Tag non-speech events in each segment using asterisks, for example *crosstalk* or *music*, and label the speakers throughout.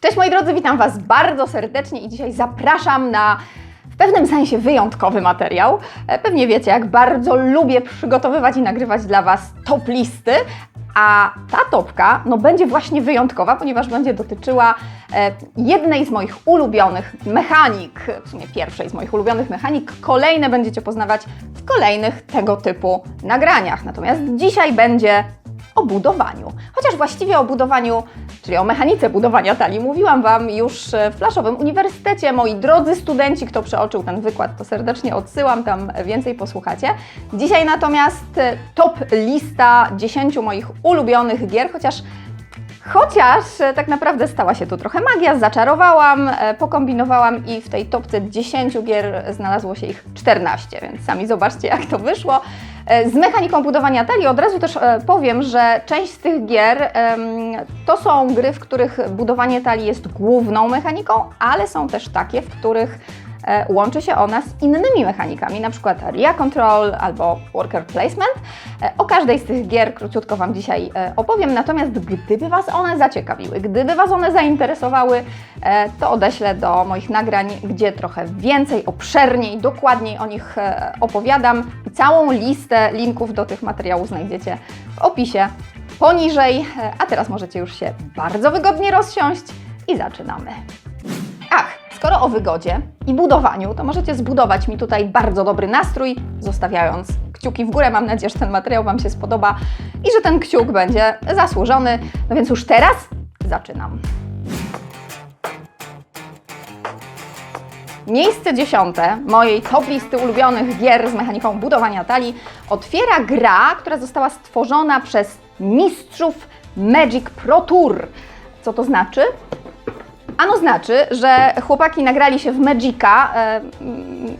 Speaker 1: Cześć moi drodzy, witam Was bardzo serdecznie i dzisiaj zapraszam na w pewnym sensie wyjątkowy materiał. E, Pewnie wiecie, jak bardzo lubię przygotowywać i nagrywać dla Was top listy, a ta topka no, będzie właśnie wyjątkowa, ponieważ będzie dotyczyła e, jednej z moich ulubionych mechanik, w sumie pierwszej z moich ulubionych mechanik. Kolejne będziecie poznawać w kolejnych tego typu nagraniach. Natomiast dzisiaj będzie o budowaniu. Chociaż właściwie o budowaniu, czyli o mechanice budowania talii, mówiłam Wam już e, w Flaszowym Uniwersytecie. Moi drodzy studenci, kto przeoczył ten wykład, to serdecznie odsyłam, tam więcej posłuchacie. Dzisiaj natomiast e, top lista 10 moich ulubionych gier, chociaż Chociaż e, tak naprawdę stała się tu trochę magia, zaczarowałam, pokombinowałam i w tej topce 10 gier znalazło się ich 14, więc sami zobaczcie jak to wyszło. E, Z mechaniką budowania talii od razu też e, powiem, że część z tych gier to są gry, w których budowanie talii jest główną mechaniką, ale są też takie, w których łączy się ona z innymi mechanikami, na przykład Area Control albo Worker Placement. E, O każdej z tych gier króciutko Wam dzisiaj e, opowiem, natomiast gdyby Was one zaciekawiły, gdyby Was one zainteresowały, e, to odeślę do moich nagrań, gdzie trochę więcej, obszerniej, dokładniej o nich e, opowiadam. Całą listę linków do tych materiałów znajdziecie w opisie poniżej. E, A teraz możecie już się bardzo wygodnie rozsiąść i zaczynamy. Ach, skoro o wygodzie i budowaniu, to możecie zbudować mi tutaj bardzo dobry nastrój, zostawiając kciuki w górę. Mam nadzieję, że ten materiał Wam się spodoba i że ten kciuk będzie zasłużony. No więc już teraz zaczynam. Miejsce dziesiąte mojej top listy ulubionych gier z mechaniką budowania talii otwiera gra, która została stworzona przez mistrzów Magic Pro Tour. Co to znaczy? Ano znaczy, że chłopaki nagrali się w Magica, e,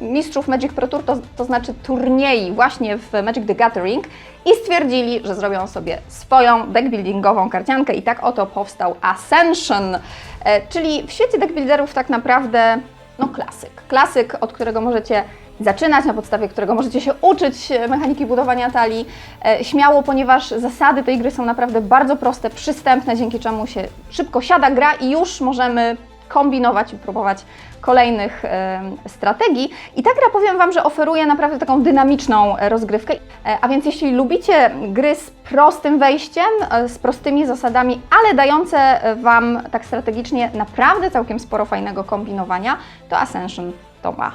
Speaker 1: mistrzów Magic Pro Tour, to, to znaczy turniej właśnie w Magic the Gathering i stwierdzili, że zrobią sobie swoją deckbuildingową karciankę i tak oto powstał Ascension, e, czyli w świecie deckbuilderów tak naprawdę no klasyk. Klasyk, od którego możecie zaczynać, na podstawie którego możecie się uczyć e, mechaniki budowania talii e, śmiało, ponieważ zasady tej gry są naprawdę bardzo proste, przystępne, dzięki czemu się szybko siada gra i już możemy kombinować i próbować kolejnych strategii. I ta gra, powiem Wam, że oferuje naprawdę taką dynamiczną e, rozgrywkę. E, a więc jeśli lubicie gry z prostym wejściem, e, z prostymi zasadami, ale dające Wam tak strategicznie naprawdę całkiem sporo fajnego kombinowania, to Ascension to ma.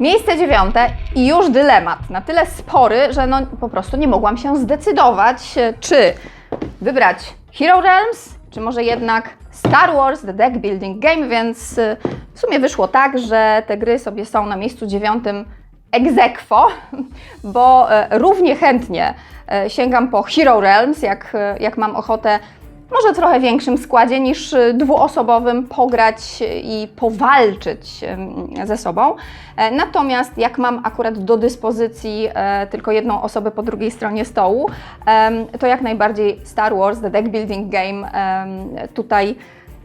Speaker 1: Miejsce dziewiąte i już dylemat. Na tyle spory, że no po prostu nie mogłam się zdecydować, e, czy wybrać Hero Realms, czy może jednak Star Wars The Deck Building Game, więc e, w sumie wyszło tak, że te gry sobie są na miejscu dziewiątym aequo, bo e, równie chętnie sięgam po Hero Realms, jak, jak mam ochotę może trochę większym składzie niż y, dwuosobowym pograć i powalczyć ze sobą. E, Natomiast jak mam akurat do dyspozycji e, tylko jedną osobę po drugiej stronie stołu, to jak najbardziej Star Wars The Deck Building Game tutaj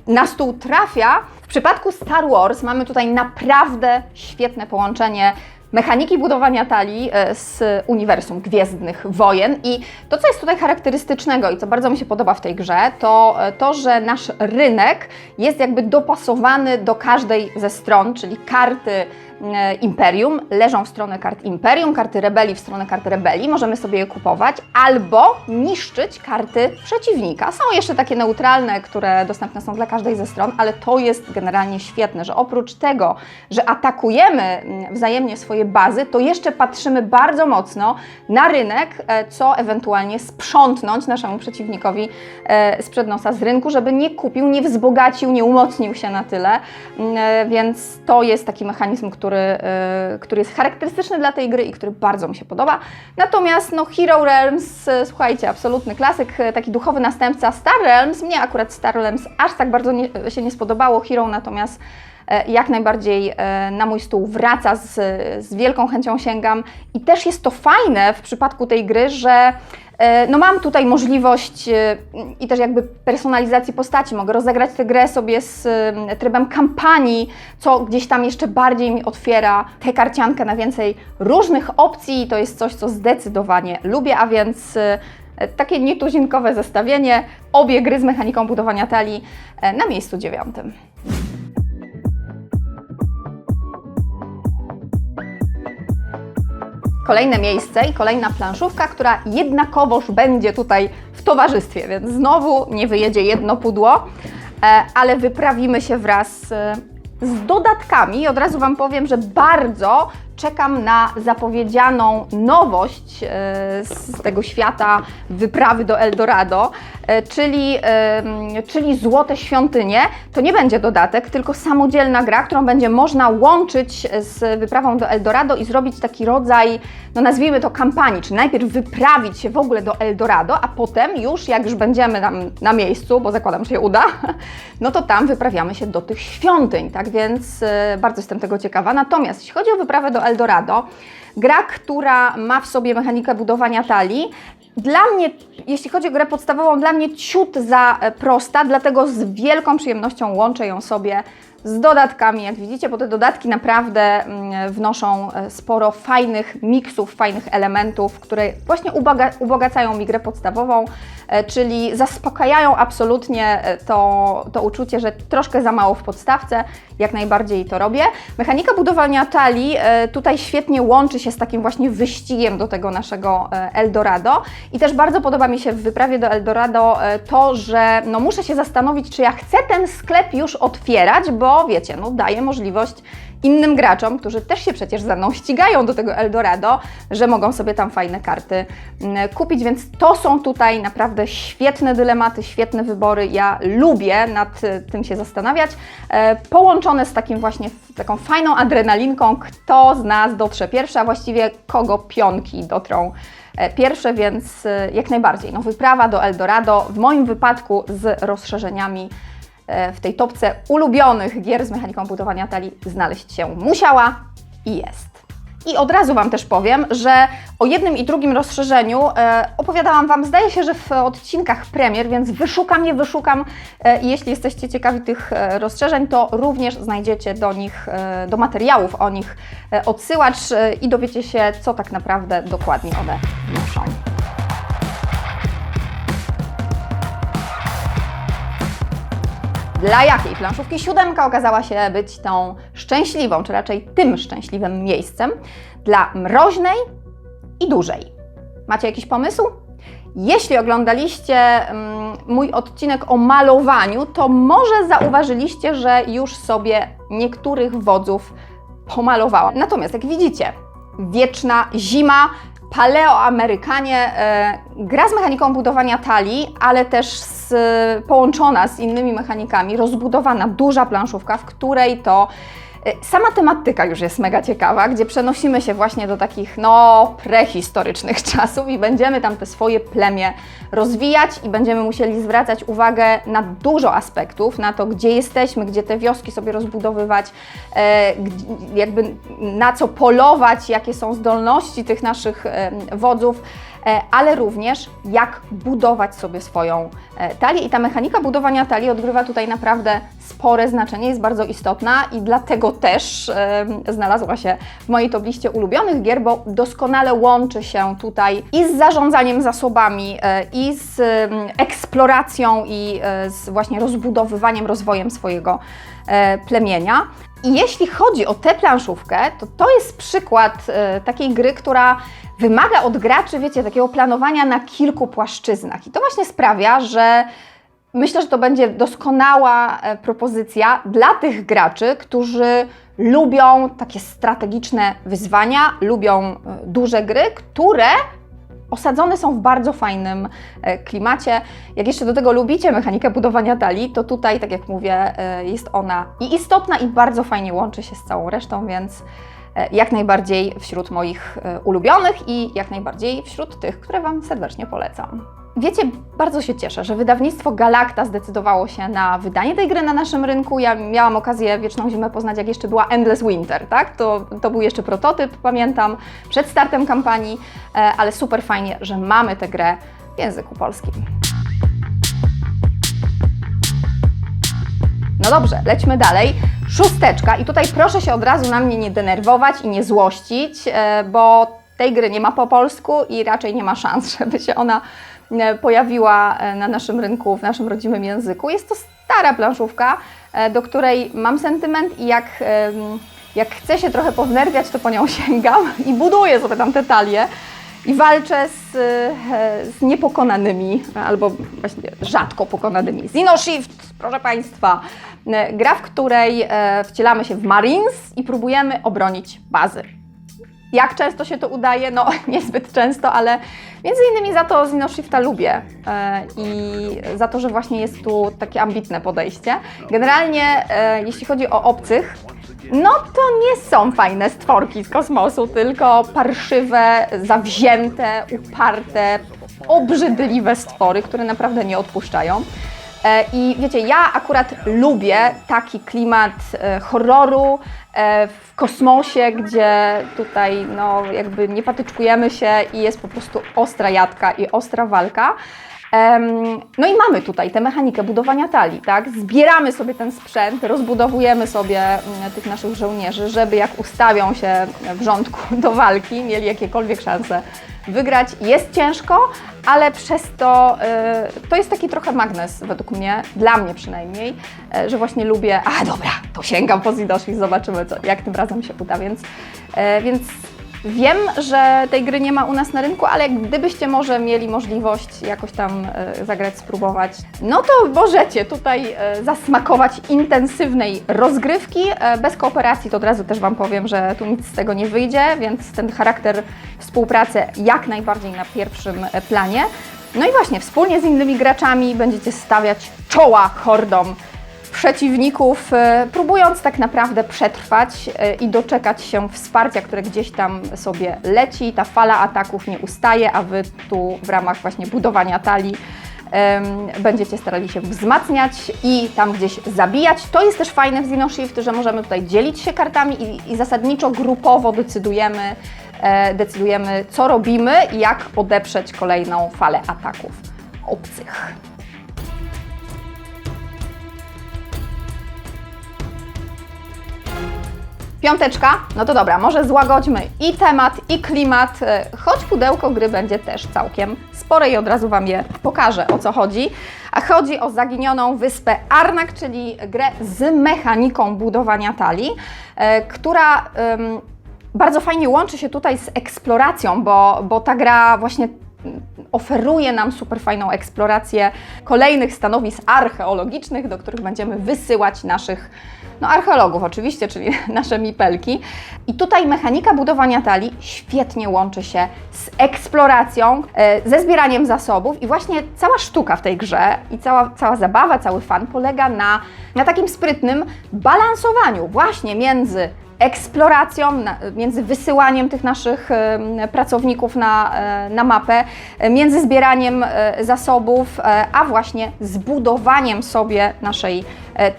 Speaker 1: na stół trafia. W przypadku Star Wars mamy tutaj naprawdę świetne połączenie mechaniki budowania talii e, z uniwersum Gwiezdnych Wojen. I to, co jest tutaj charakterystycznego i co bardzo mi się podoba w tej grze, to e, to, że nasz rynek jest jakby dopasowany do każdej ze stron, czyli karty Imperium leżą w stronę kart Imperium, karty rebelii w stronę kart rebelii, możemy sobie je kupować, albo niszczyć karty przeciwnika. Są jeszcze takie neutralne, które dostępne są dla każdej ze stron, ale to jest generalnie świetne, że oprócz tego, że atakujemy mm, wzajemnie swoje bazy, to jeszcze patrzymy bardzo mocno na rynek, e, co ewentualnie sprzątnąć naszemu przeciwnikowi e, sprzed nosa z rynku, żeby nie kupił, nie wzbogacił, nie umocnił się na tyle. Mm, e, Więc to jest taki mechanizm, który, e, który jest charakterystyczny dla tej gry i który bardzo mi się podoba. Natomiast no, Hero Realms, e, słuchajcie, absolutny klasyk, e, taki duchowy następca Star Realms. Mnie akurat Star Realms aż tak bardzo nie, się nie spodobało. Hero natomiast jak najbardziej na mój stół wraca, z, z wielką chęcią sięgam. I też jest to fajne w przypadku tej gry, że No mam tutaj możliwość e, i też jakby personalizacji postaci. Mogę rozegrać tę grę sobie z e, trybem kampanii, co gdzieś tam jeszcze bardziej mi otwiera tę karciankę na więcej różnych opcji to jest coś, co zdecydowanie lubię, a więc e, takie nietuzinkowe zestawienie, obie gry z mechaniką budowania talii e, na miejscu dziewiątym. Kolejne miejsce i kolejna planszówka, która jednakowoż będzie tutaj w towarzystwie, więc znowu nie wyjedzie jedno pudło, e, ale wyprawimy się wraz e, z dodatkami. I od razu Wam powiem, że bardzo czekam na zapowiedzianą nowość e, z tego świata wyprawy do Eldorado, e, czyli, czyli Złote Świątynie. To nie będzie dodatek, tylko samodzielna gra, którą będzie można łączyć z wyprawą do Eldorado i zrobić taki rodzaj, no nazwijmy to kampanii, czy najpierw wyprawić się w ogóle do Eldorado, a potem już jak już będziemy tam na miejscu, bo zakładam, że się uda, *laughs* no to tam wyprawiamy się do tych świątyń, tak więc e, bardzo jestem tego ciekawa. Natomiast jeśli chodzi o wyprawę do Eldorado, gra, która ma w sobie mechanikę budowania talii, dla mnie, jeśli chodzi o grę podstawową, dla mnie ciut za e, prosta, dlatego z wielką przyjemnością łączę ją sobie z dodatkami, jak widzicie, bo te dodatki naprawdę mm, wnoszą e, sporo fajnych miksów, fajnych elementów, które właśnie uboga ubogacają mi grę podstawową, e, czyli zaspokajają absolutnie e, to, to uczucie, że troszkę za mało w podstawce, jak najbardziej to robię. Mechanika budowania talii tutaj świetnie łączy się z takim właśnie wyścigiem do tego naszego Eldorado. I też bardzo podoba mi się w wyprawie do Eldorado to, że no muszę się zastanowić, czy ja chcę ten sklep już otwierać, bo wiecie, no daje możliwość innym graczom, którzy też się przecież ze mną ścigają do tego Eldorado, że mogą sobie tam fajne karty mm, kupić, więc to są tutaj naprawdę świetne dylematy, świetne wybory. Ja lubię nad y, tym się zastanawiać, e, połączone z takim właśnie taką fajną adrenalinką, kto z nas dotrze pierwszy, a właściwie kogo pionki dotrą e, pierwsze, więc e, jak najbardziej. No, wyprawa do Eldorado w moim wypadku z rozszerzeniami e, w tej topce ulubionych gier z mechaniką budowania talii znaleźć się musiała i jest. I od razu Wam też powiem, że o jednym i drugim rozszerzeniu e, opowiadałam Wam, zdaje się, że w odcinkach premier, więc wyszukam je, wyszukam e, jeśli jesteście ciekawi tych e, rozszerzeń, to również znajdziecie do nich, e, do materiałów o nich e, odsyłacz e, i dowiecie się, co tak naprawdę dokładnie one noszą. Dla jakiej planszówki siódemka okazała się być tą szczęśliwą, czy raczej tym szczęśliwym miejscem? Dla mroźnej i dużej. Macie jakiś pomysł? Jeśli oglądaliście mm, mój odcinek o malowaniu, to może zauważyliście, że już sobie niektórych wodzów pomalowałam. Natomiast jak widzicie, wieczna zima, paleoamerykanie, e, gra z mechaniką budowania talii, ale też z, połączona z innymi mechanikami, rozbudowana duża planszówka, w której to sama tematyka już jest mega ciekawa, gdzie przenosimy się właśnie do takich no prehistorycznych *laughs* czasów i będziemy tam te swoje plemię rozwijać i będziemy musieli zwracać uwagę na dużo aspektów, na to, gdzie jesteśmy, gdzie te wioski sobie rozbudowywać, e, jakby na co polować, jakie są zdolności tych naszych wodzów, ale również jak budować sobie swoją e, talię. I ta mechanika budowania talii odgrywa tutaj naprawdę spore znaczenie, jest bardzo istotna i dlatego też e, znalazła się w mojej top liście ulubionych gier, bo doskonale łączy się tutaj i z zarządzaniem zasobami, e, i z eksploracją, i e, z właśnie rozbudowywaniem, rozwojem swojego e, plemienia. I jeśli chodzi o tę planszówkę, to to jest przykład e, takiej gry, która wymaga od graczy, wiecie, takiego planowania na kilku płaszczyznach. I to właśnie sprawia, że myślę, że to będzie doskonała e, propozycja dla tych graczy, którzy lubią takie strategiczne wyzwania, lubią e, duże gry, które osadzone są w bardzo fajnym e, klimacie. Jak jeszcze do tego lubicie mechanikę budowania talii, to tutaj, tak jak mówię, e, jest ona i istotna, i bardzo fajnie łączy się z całą resztą, więc e, jak najbardziej wśród moich ulubionych i jak najbardziej wśród tych, które Wam serdecznie polecam. Wiecie, bardzo się cieszę, że wydawnictwo Galacta zdecydowało się na wydanie tej gry na naszym rynku. Ja miałam okazję Wieczną Zimę poznać, jak jeszcze była Endless Winter, tak? To, to był jeszcze prototyp, pamiętam, przed startem kampanii, e, ale super fajnie, że mamy tę grę w języku polskim. No dobrze, lećmy dalej. Szósteczka i tutaj proszę się od razu na mnie nie denerwować i nie złościć, e, bo tej gry nie ma po polsku i raczej nie ma szans, *laughs* żeby się ona pojawiła e, na naszym rynku, w naszym rodzimym języku. Jest to stara planszówka, e, do której mam sentyment i jak, jak chcę się trochę pownerwiać, to po nią *laughs* sięgam i buduję sobie tam te talie i walczę z, e, z niepokonanymi, albo właśnie rzadko pokonanymi. Zino Shift, proszę Państwa, e, gra, w której e, wcielamy się w Marines i próbujemy obronić bazy. Jak często się to udaje? No *laughs* niezbyt często, ale między innymi za to Zino Shifta lubię e, i za to, że właśnie jest tu takie ambitne podejście. Generalnie e, jeśli chodzi o obcych, no to nie są fajne stworki z kosmosu, tylko parszywe, zawzięte, uparte, obrzydliwe stwory, które naprawdę nie odpuszczają. E, I wiecie, ja akurat lubię taki klimat e, horroru e, w kosmosie, gdzie tutaj no, jakby nie patyczkujemy się i jest po prostu ostra jadka i ostra walka. No i mamy tutaj tę mechanikę budowania talii, tak? Zbieramy sobie ten sprzęt, rozbudowujemy sobie mm, tych naszych żołnierzy, żeby jak ustawią się w rządku *laughs* do walki, mieli jakiekolwiek szanse wygrać. Jest ciężko, ale przez to y, to jest taki trochę magnes według mnie, dla mnie przynajmniej, y, że właśnie lubię, a dobra, to sięgam po Zidosz i zobaczymy, co, jak tym razem się uda, więc, y, więc Wiem, że tej gry nie ma u nas na rynku, ale gdybyście może mieli możliwość jakoś tam e, zagrać, spróbować, no to możecie tutaj e, zasmakować intensywnej rozgrywki. E, bez kooperacji to od razu też Wam powiem, że tu nic z tego nie wyjdzie, więc ten charakter współpracy jak najbardziej na pierwszym planie. No i właśnie, wspólnie z innymi graczami będziecie stawiać czoła hordom przeciwników, e, próbując tak naprawdę przetrwać e, i doczekać się wsparcia, które gdzieś tam sobie leci. Ta fala ataków nie ustaje, a Wy tu w ramach właśnie budowania talii będziecie starali się wzmacniać i tam gdzieś zabijać. To jest też fajne w Zino Shift, że możemy tutaj dzielić się kartami i, i zasadniczo grupowo decydujemy, e, decydujemy, co robimy i jak odeprzeć kolejną falę ataków obcych. Piąteczka, no to dobra, może złagodźmy i temat, i klimat, e, choć pudełko gry będzie też całkiem spore i od razu Wam je pokażę, o co chodzi. A chodzi o zaginioną wyspę Arnak, czyli grę z mechaniką budowania talii, e, która bardzo fajnie łączy się tutaj z eksploracją, bo, bo ta gra właśnie oferuje nam super fajną eksplorację kolejnych stanowisk archeologicznych, do których będziemy wysyłać naszych no, archeologów oczywiście, czyli *laughs* nasze mipelki. I tutaj mechanika budowania talii świetnie łączy się z eksploracją, e, ze zbieraniem zasobów i właśnie cała sztuka w tej grze i cała, cała zabawa, cały fan polega na, na takim sprytnym balansowaniu właśnie między eksploracją, między wysyłaniem tych naszych pracowników na, e, na mapę, między zbieraniem e, zasobów, e, a właśnie zbudowaniem sobie naszej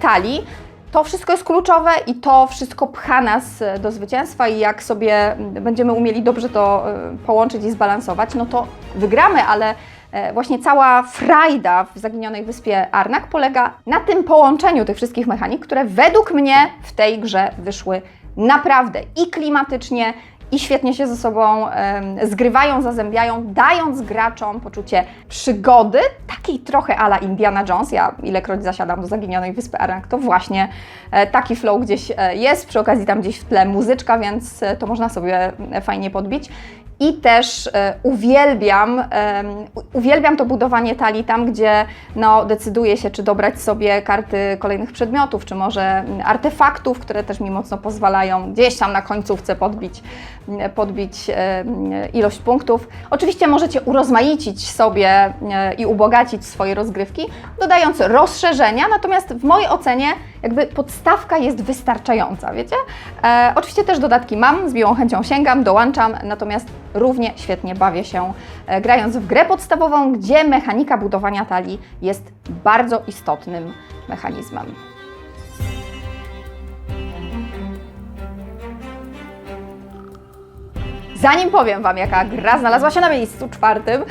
Speaker 1: talii. To wszystko jest kluczowe i to wszystko pcha nas do zwycięstwa i jak sobie będziemy umieli dobrze to połączyć i zbalansować, no to wygramy, ale właśnie cała frajda w zaginionej wyspie Arnak polega na tym połączeniu tych wszystkich mechanik, które według mnie w tej grze wyszły naprawdę i klimatycznie, i świetnie się ze sobą em, zgrywają, zazębiają, dając graczom poczucie przygody, takiej trochę ala Indiana Jones. Ja ilekroć zasiadam do zaginionej wyspy Arnak, to właśnie e, taki flow gdzieś e, jest, przy okazji tam gdzieś w tle muzyczka, więc e, to można sobie e, fajnie podbić. I też e, uwielbiam, uwielbiam to budowanie talii tam, gdzie no, decyduję się, czy dobrać sobie karty kolejnych przedmiotów, czy może artefaktów, które też mi mocno pozwalają gdzieś tam na końcówce podbić podbić e, ilość punktów. Oczywiście możecie urozmaicić sobie e, i ubogacić swoje rozgrywki, dodając rozszerzenia, natomiast w mojej ocenie jakby podstawka jest wystarczająca, wiecie? E, oczywiście też dodatki mam, z miłą chęcią sięgam, dołączam, natomiast równie świetnie bawię się e, grając w grę podstawową, gdzie mechanika budowania talii jest bardzo istotnym mechanizmem. Zanim powiem Wam, jaka gra znalazła się na miejscu czwartym,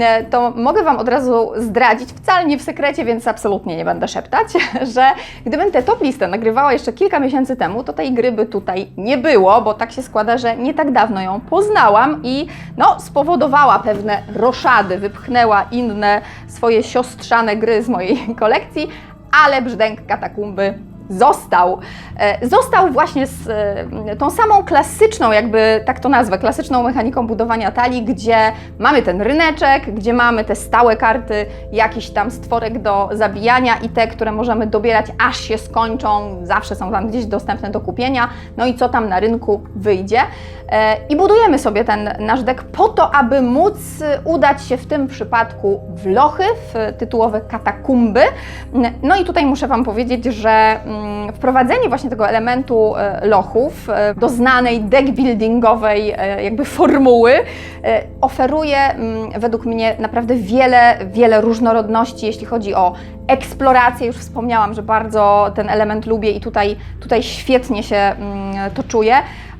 Speaker 1: e, to mogę Wam od razu zdradzić, wcale nie w sekrecie, więc absolutnie nie będę szeptać, *laughs* że gdybym tę top listę nagrywała jeszcze kilka miesięcy temu, to tej gry by tutaj nie było, bo tak się składa, że nie tak dawno ją poznałam i no, spowodowała pewne roszady, wypchnęła inne swoje siostrzane gry z mojej *laughs* kolekcji, ale brzdęk katakumby został. E, Został właśnie z e, tą samą klasyczną, jakby tak to nazwę, klasyczną mechaniką budowania talii, gdzie mamy ten ryneczek, gdzie mamy te stałe karty, jakiś tam stworek do zabijania i te, które możemy dobierać aż się skończą, zawsze są tam gdzieś dostępne do kupienia, no i co tam na rynku wyjdzie. E, I budujemy sobie ten nasz dek po to, aby móc udać się w tym przypadku w lochy, w tytułowe katakumby. No i tutaj muszę Wam powiedzieć, że mm, wprowadzenie właśnie tego elementu e, lochów e, do znanej deck buildingowej e, jakby formuły oferuje mm, według mnie naprawdę wiele, wiele różnorodności, jeśli chodzi o eksplorację. Już wspomniałam, że bardzo ten element lubię i tutaj, tutaj świetnie się mm, to czuję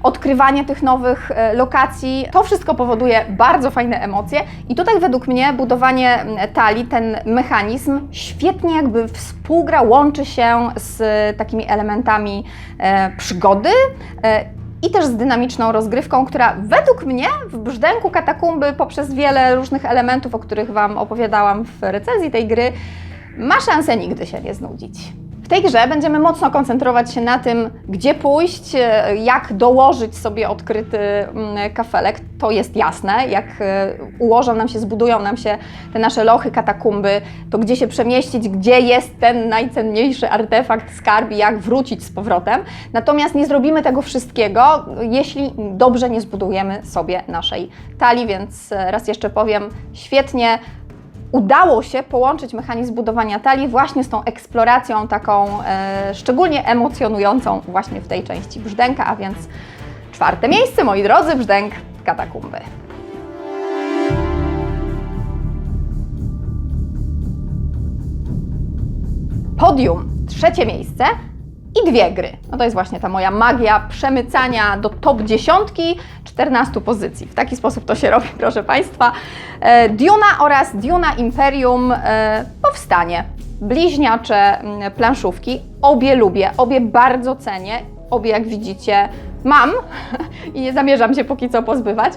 Speaker 1: odkrywanie tych nowych e, lokacji. To wszystko powoduje bardzo fajne emocje i tutaj według mnie budowanie talii, ten mechanizm świetnie jakby współgra, łączy się z takimi elementami e, przygody. E, i też z dynamiczną rozgrywką, która według mnie w brzdęku katakumby poprzez wiele różnych elementów, o których Wam opowiadałam w recenzji tej gry, ma szansę nigdy się nie znudzić. W tej grze będziemy mocno koncentrować się na tym, gdzie pójść, e, jak dołożyć sobie odkryty mm, kafelek. To jest jasne. Jak e, ułożą nam się, zbudują nam się te nasze lochy, katakumby, to gdzie się przemieścić, gdzie jest ten najcenniejszy artefakt, skarb i jak wrócić z powrotem. Natomiast nie zrobimy tego wszystkiego, jeśli dobrze nie zbudujemy sobie naszej talii, więc e, raz jeszcze powiem, świetnie udało się połączyć mechanizm budowania talii właśnie z tą eksploracją taką e, szczególnie emocjonującą właśnie w tej części brzdęka, a więc czwarte miejsce, moi drodzy, brzdęk katakumby. Podium, trzecie miejsce i dwie gry. No to jest właśnie ta moja magia przemycania do top dziesiątki 14 pozycji. W taki sposób to się *laughs* robi, proszę Państwa. E, Duna oraz Duna Imperium e, powstanie. Bliźniacze mm, planszówki. Obie lubię, obie bardzo cenię. Obie, jak widzicie, mam *laughs* i nie zamierzam się póki co pozbywać.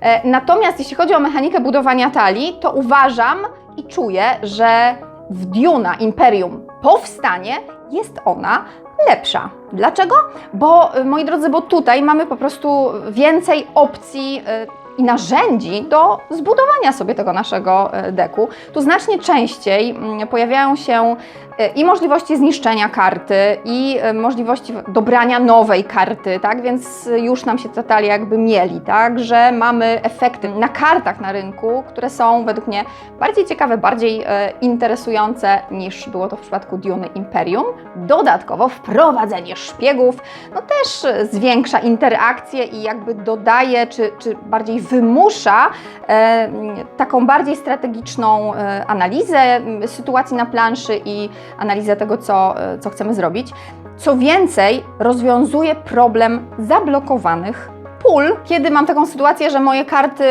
Speaker 1: E, Natomiast jeśli chodzi o mechanikę budowania talii, to uważam i czuję, że w Duna Imperium powstanie jest ona lepsza. Dlaczego? Bo, y, moi drodzy, bo tutaj mamy po prostu więcej opcji y, i narzędzi do zbudowania sobie tego naszego y, deku. Tu znacznie częściej mm, pojawiają się y, i możliwości zniszczenia karty, i y, możliwości dobrania nowej karty, tak? Więc już nam się te talie jakby mieli, tak? Że mamy efekty na kartach na rynku, które są według mnie bardziej ciekawe, bardziej e, interesujące niż było to w przypadku Duny Imperium. Dodatkowo wprowadzenie szpiegów no też e, zwiększa interakcję i jakby dodaje, czy, czy bardziej wymusza e, taką bardziej strategiczną e, analizę sytuacji na planszy i analizę tego, co, e, co chcemy zrobić. Co więcej, rozwiązuje problem zablokowanych pól, kiedy mam taką sytuację, że moje karty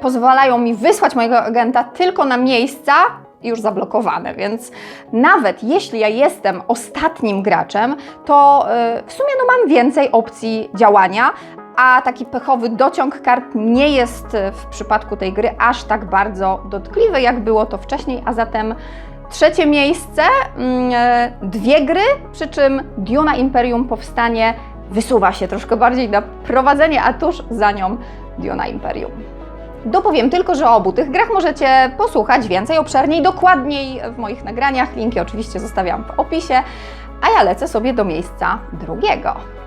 Speaker 1: pozwalają mi wysłać mojego agenta tylko na miejsca już zablokowane, więc nawet jeśli ja jestem ostatnim graczem, to w sumie no mam więcej opcji działania, a taki pechowy dociąg kart nie jest w przypadku tej gry aż tak bardzo dotkliwy, jak było to wcześniej, a zatem Trzecie miejsce, mm, e, dwie gry, przy czym Duna Imperium powstanie wysuwa się troszkę bardziej na prowadzenie, a tuż za nią Duna Imperium. Dopowiem tylko, że o obu tych grach możecie posłuchać więcej, obszerniej, dokładniej w moich nagraniach. Linki oczywiście zostawiam w opisie, a ja lecę sobie do miejsca drugiego.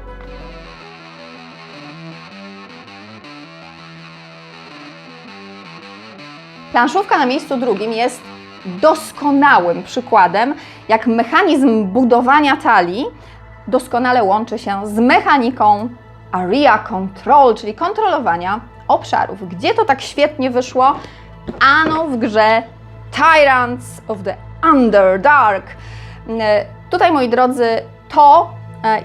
Speaker 1: Planszówka na miejscu drugim jest doskonałym przykładem, jak mechanizm budowania talii doskonale łączy się z mechaniką area control, czyli kontrolowania obszarów. Gdzie to tak świetnie wyszło? Ano w grze Tyrants of the Underdark. Tutaj, moi drodzy, to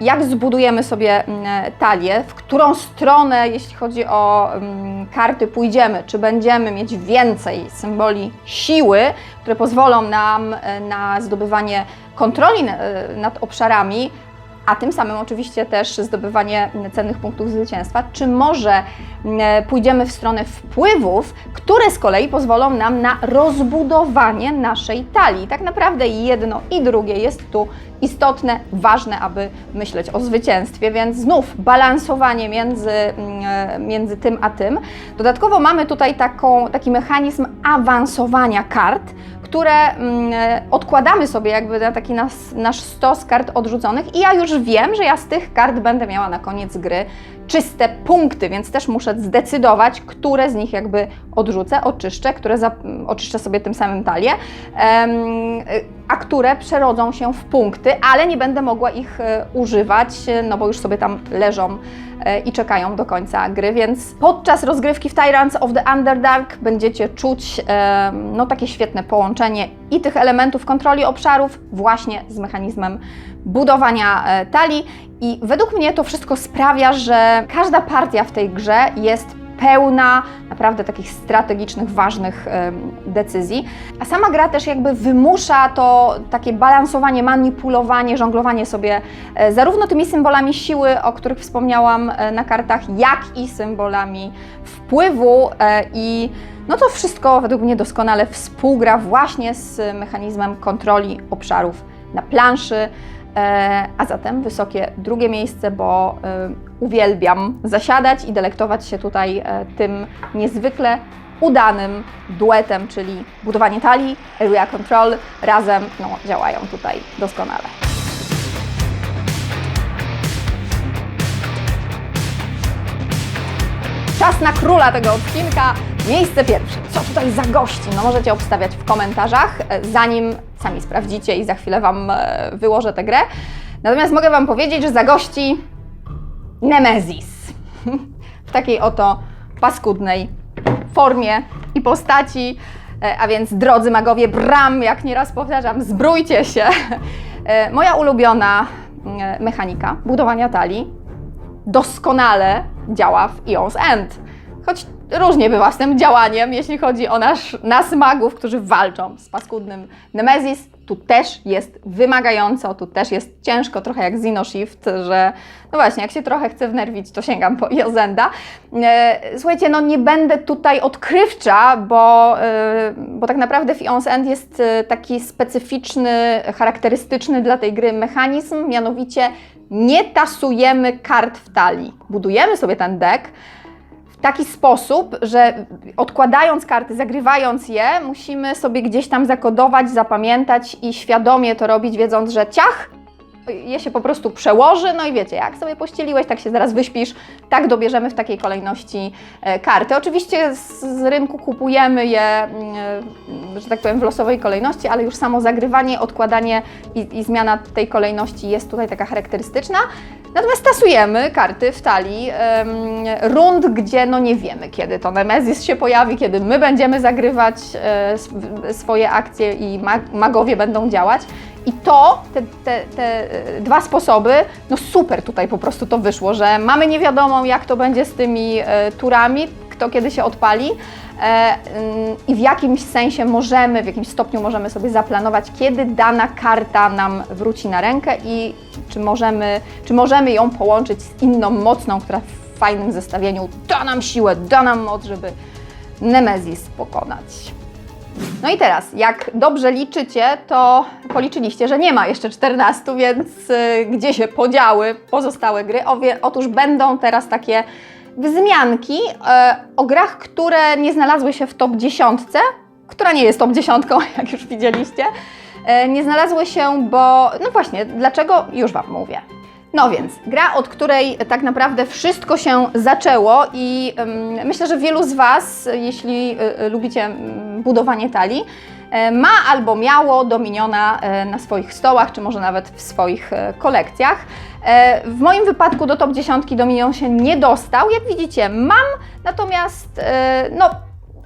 Speaker 1: jak zbudujemy sobie mm, talię, w którą stronę, jeśli chodzi o mm, karty, pójdziemy, czy będziemy mieć więcej symboli siły, które pozwolą nam e, na zdobywanie kontroli e, nad obszarami, a tym samym oczywiście też zdobywanie cennych punktów zwycięstwa, czy może mm, pójdziemy w stronę wpływów, które z kolei pozwolą nam na rozbudowanie naszej talii. Tak naprawdę jedno i drugie jest tu istotne, ważne, aby myśleć o zwycięstwie, więc znów balansowanie między, mm, między tym a tym. Dodatkowo mamy tutaj taką, taki mechanizm awansowania kart, które mm, odkładamy sobie jakby na taki nas, nasz stos kart odrzuconych i ja już wiem, że ja z tych kart będę miała na koniec gry czyste punkty, więc też muszę zdecydować, które z nich jakby odrzucę, oczyszczę, które za, oczyszczę sobie tym samym talię, em, a które przerodzą się w punkty, ale nie będę mogła ich e, używać, e, no bo już sobie tam leżą e, i czekają do końca gry, więc podczas rozgrywki w Tyrants of the Underdark będziecie czuć no, takie świetne połączenie i tych elementów kontroli obszarów właśnie z mechanizmem budowania talii. I według mnie to wszystko sprawia, że każda partia w tej grze jest pełna naprawdę takich strategicznych, ważnych decyzji. A sama gra też jakby wymusza to takie balansowanie, manipulowanie, żonglowanie sobie e, zarówno tymi symbolami siły, o których wspomniałam e, na kartach, jak i symbolami wpływu e, i no to wszystko według mnie doskonale współgra właśnie z mechanizmem kontroli obszarów na planszy. A zatem wysokie drugie miejsce, bo uwielbiam zasiadać i delektować się tutaj e, tym niezwykle udanym duetem, czyli budowanie talii, area control razem no, działają tutaj doskonale. Czas na króla tego odcinka. Miejsce pierwsze. Co tutaj za gości? No możecie obstawiać w komentarzach, e, zanim sami sprawdzicie i za chwilę Wam e, wyłożę tę grę. Natomiast mogę Wam powiedzieć, że za gości Nemezis. W takiej oto paskudnej formie i postaci. E, A więc, drodzy magowie, bram, jak nieraz powtarzam, zbrójcie się. E, Moja ulubiona e, mechanika budowania talii doskonale działa w Eon's End. Choć różnie bywa z tym działaniem, jeśli chodzi o nasz, nas magów, którzy walczą z paskudnym Nemesis. Tu też jest wymagająco, tu też jest ciężko, trochę jak Zino Shift, że no właśnie, jak się trochę chcę wnerwić, to sięgam po Jozenda. E, Słuchajcie, no nie będę tutaj odkrywcza, bo, e, bo tak naprawdę Eon's End jest e, taki specyficzny, charakterystyczny dla tej gry mechanizm, mianowicie nie tasujemy kart w talii. Budujemy sobie ten deck, taki sposób, że odkładając karty, zagrywając je, musimy sobie gdzieś tam zakodować, zapamiętać i świadomie to robić, wiedząc, że ciach, je się po prostu przełoży, no i wiecie, jak sobie pościeliłeś, tak się zaraz wyśpisz, tak dobierzemy w takiej kolejności e, karty. Oczywiście z, rynku kupujemy je, mm, e, że tak powiem, w losowej kolejności, ale już samo zagrywanie, odkładanie i, i zmiana tej kolejności jest tutaj taka charakterystyczna. Natomiast tasujemy karty w talii rund, gdzie no nie wiemy, kiedy to Nemezis się pojawi, kiedy my będziemy zagrywać e, sw- swoje akcje i mag- magowie będą działać. I to, te, te, te e, dwa sposoby, no super tutaj po prostu to wyszło, że mamy niewiadomą, jak to będzie z tymi e, turami, kto kiedy się odpali. E, ym, I w jakimś sensie możemy, w jakimś stopniu możemy sobie zaplanować, kiedy dana karta nam wróci na rękę i czy możemy, czy możemy ją połączyć z inną mocną, która w fajnym zestawieniu da nam siłę, da nam moc, żeby Nemezis pokonać. No i teraz, jak dobrze liczycie, to policzyliście, że nie ma jeszcze 14, więc y, gdzie się podziały pozostałe gry? Otóż będą teraz takie wzmianki e, o grach, które nie znalazły się w top 10, która nie jest top 10, *laughs* jak już widzieliście. E, nie znalazły się, bo, no właśnie, dlaczego? Już Wam mówię. No więc, gra, od której tak naprawdę wszystko się zaczęło i myślę, że wielu z Was, jeśli y, y, lubicie mm, budowanie talii, e, ma albo miało Dominiona e, na swoich stołach, czy może nawet w swoich e, kolekcjach. W moim wypadku do top 10 Dominion się nie dostał. Jak widzicie, mam, natomiast no,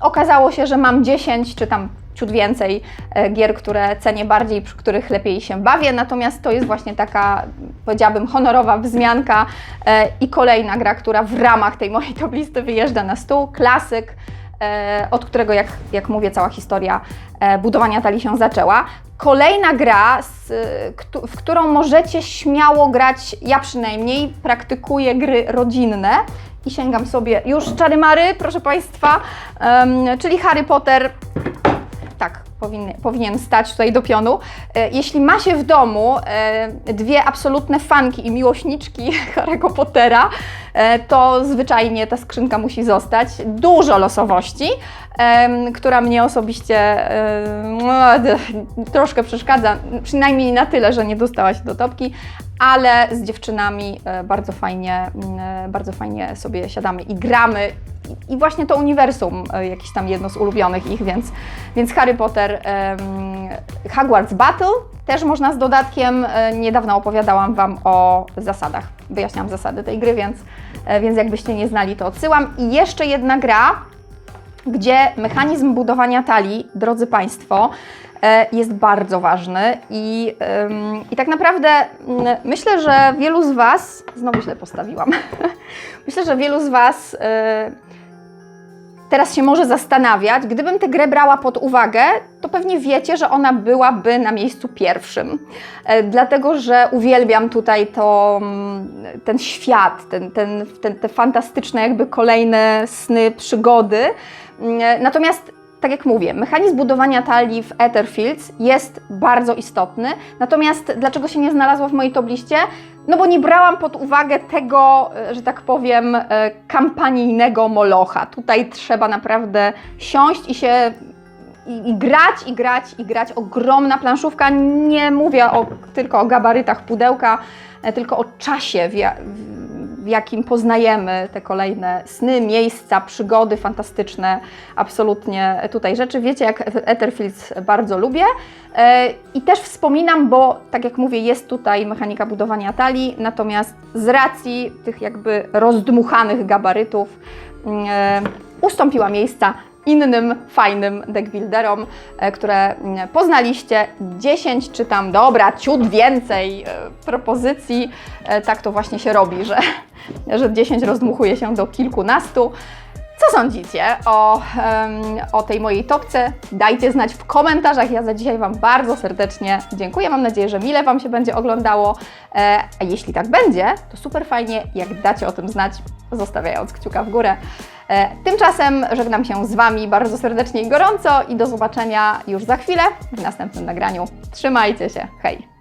Speaker 1: okazało się, że mam 10 czy tam ciut więcej e, gier, które cenię bardziej, przy których lepiej się bawię, natomiast to jest właśnie taka, powiedziałabym, honorowa wzmianka e, i kolejna gra, która w ramach tej mojej top listy wyjeżdża na stół, klasyk, e, od którego, jak, jak mówię, cała historia budowania talii się zaczęła. Kolejna gra, w którą możecie śmiało grać, ja przynajmniej praktykuję gry rodzinne. I sięgam sobie już czary mary, proszę Państwa, em, czyli Harry Potter tak, powinien, powinien stać tutaj do pionu. E, Jeśli ma się w domu e, dwie absolutne fanki i miłośniczki *laughs* Harry'ego Pottera, e, to zwyczajnie ta skrzynka musi zostać. Dużo losowości, która mnie osobiście *laughs* troszkę przeszkadza, przynajmniej na tyle, że nie dostała się do topki, ale z dziewczynami bardzo fajnie, bardzo fajnie sobie siadamy i gramy. I- właśnie to uniwersum, e, jakieś tam jedno z ulubionych ich, więc, więc Harry Potter, em, Hogwarts Battle też można z dodatkiem. E, Niedawno opowiadałam Wam o zasadach, wyjaśniałam zasady tej gry, więc, e, więc jakbyście nie znali, to odsyłam. I jeszcze jedna gra, gdzie mechanizm budowania talii, drodzy Państwo, jest bardzo ważny i, i tak naprawdę myślę, że wielu z Was, znowu źle postawiłam, *laughs* myślę, że wielu z Was teraz się może zastanawiać, gdybym tę grę brała pod uwagę, to pewnie wiecie, że ona byłaby na miejscu pierwszym. E, Dlatego, że uwielbiam tutaj to, mm, ten świat, ten, ten, ten, te fantastyczne jakby kolejne sny, przygody. Mm, Natomiast tak jak mówię, mechanizm budowania talii w Etherfields jest bardzo istotny. Natomiast dlaczego się nie znalazła w mojej top liście? No bo nie brałam pod uwagę tego, e, że tak powiem, e, kampanijnego molocha. Tutaj trzeba naprawdę siąść i się i, i grać, i grać, i grać. Ogromna planszówka. Nie mówię o, tylko o gabarytach pudełka, e, tylko o czasie, w, w jakim poznajemy te kolejne sny, miejsca, przygody fantastyczne. Absolutnie tutaj rzeczy. Wiecie, jak Etherfields bardzo lubię. E, I też wspominam, bo tak jak mówię, jest tutaj mechanika budowania talii, natomiast z racji tych jakby rozdmuchanych gabarytów mm, e, ustąpiła miejsca innym fajnym deckbuilderom, e, które mm, poznaliście. 10 czy tam, dobra, ciut więcej e, propozycji. E, Tak to właśnie się robi, że, *laughs* że 10 rozdmuchuje się do kilkunastu. Co sądzicie o, o tej mojej topce? Dajcie znać w komentarzach. Ja za dzisiaj Wam bardzo serdecznie dziękuję. Mam nadzieję, że mile Wam się będzie oglądało. A jeśli tak będzie, to super fajnie, jak dacie o tym znać, zostawiając kciuka w górę. E, tymczasem żegnam się z Wami bardzo serdecznie i gorąco i do zobaczenia już za chwilę w następnym nagraniu. Trzymajcie się. Hej!